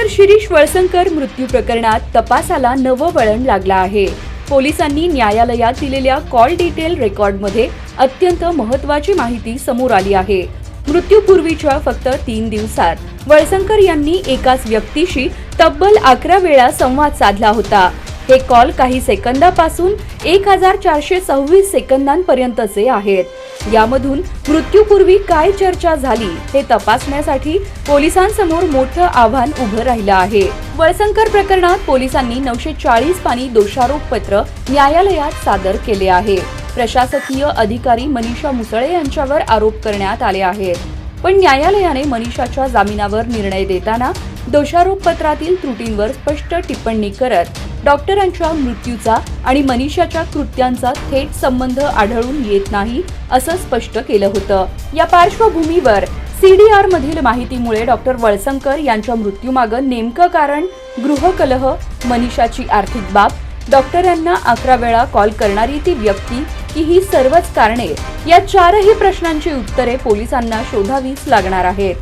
Doctor Shirish Walsankar मृत्यू प्रकरणात तपासाला नवं वळण लागलं आहे. पोलिसांनी न्यायालयात दिलेल्या कॉल डिटेल रेकॉर्डमध्ये अत्यंत महत्वाची माहिती समोर आली आहे. मृत्यूपूर्वीच्या फक्त तीन दिवसात वळसंकर यांनी एकाच व्यक्तीशी तब्बल अकरा वेळा संवाद साधला होता. हे कॉल काही सेकंदापासून एक हजार चारशे सव्वीस सेकंदांपर्यंतचे आहेत. यामधून मृत्यूपूर्वी काय चर्चा झाली हे तपासण्यासाठी पोलिसांसमोर मोठं आव्हान उभं राहिलं आहे. वळसंकर प्रकरणात पोलिसांनी नऊशे चाळीस पाणी दोषारोप पत्र न्यायालयात सादर केले आहे. प्रशासकीय अधिकारी मनीषा मुसळे यांच्यावर आरोप करण्यात आले आहेत. पण न्यायालयाने मनीषाच्या जामिनावर निर्णय देताना दोषारोप पत्रातील त्रुटींवर स्पष्ट टिप्पणी करत डॉक्टरांच्या मृत्यूचा आणि मनीषाच्या कृत्यांचा थेट संबंध आढळून येत नाही असं स्पष्ट केलं होतं. या पार्श्वभूमीवर सीडीआर मधील माहितीमुळे डॉक्टर वळसंकर यांच्या मृत्यूमागं नेमकं कारण गृहकलह मनीषाची आर्थिक बाब डॉक्टरांना अकरा वेळा कॉल करणारी ती व्यक्ती की ही सर्वच कारणे या चारही प्रश्नांची उत्तरे पोलिसांना शोधावीच लागणार आहेत.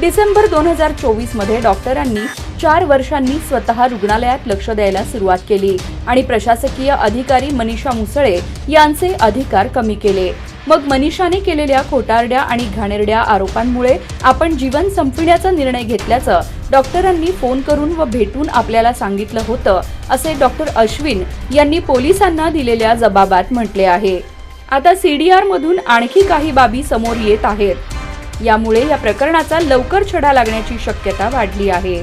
डिसेंबर दोन हजार चोवीसमध्ये डॉक्टरांनी चार वर्षांनी स्वतः रुग्णालयात लक्ष द्यायला सुरुवात केली आणि प्रशासकीय अधिकारी मनीषा मुसळे यांचे अधिकार कमी केले. मग मनीषाने केलेल्या खोटारड्या आणि घाणेरड्या आरोपांमुळे आपण जीवन संपविण्याचा निर्णय घेतल्याचं डॉक्टरांनी फोन करून व भेटून आपल्याला सांगितलं होतं असे डॉक्टर अश्विन यांनी पोलिसांना दिलेल्या जबाबात म्हटले आहे. आता सीडीआर मधून आणखी काही बाबी समोर येत आहेत. यामुळे या प्रकरणाचा लवकर छडा लागण्याची शक्यता वाढली आहे.